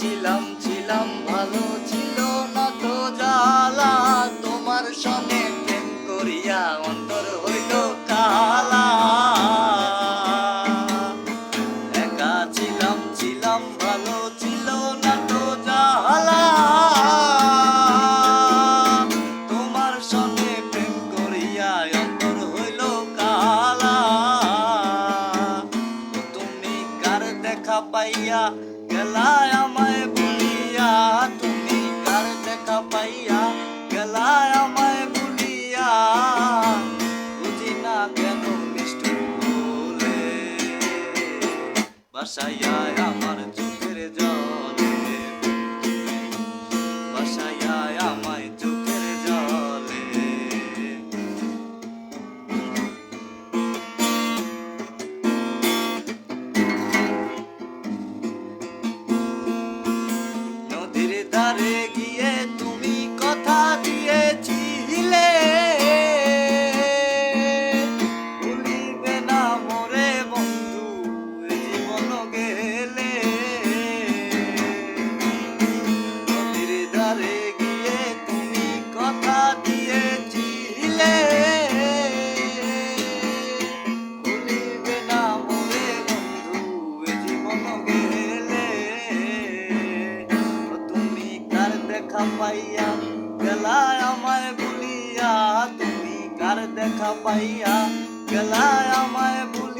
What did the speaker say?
ছিলাম ছিলাম, ভালো ছিল না তো জ্বালা। তোমার সনে প্রেম করিয়া অন্তর হইল কালা। ছিলাম ছিলাম, ভালো ছিল না তো জ্বালা। তোমার সনে হইল কালা। তুমি কার দেখা পাইয়া গেলায় আমায় বলিয়া, তুমি কার দেখা পাইয়া? গেলায় আমায় বলিয়া, বুঝি না কেন বলে বাসাইয়া আমার that দেখা পাইয়া গেলায় আমায় ভুলিয়া তুমি কার দেখা পাইয়া গেলায় আমায় ভুলিয়া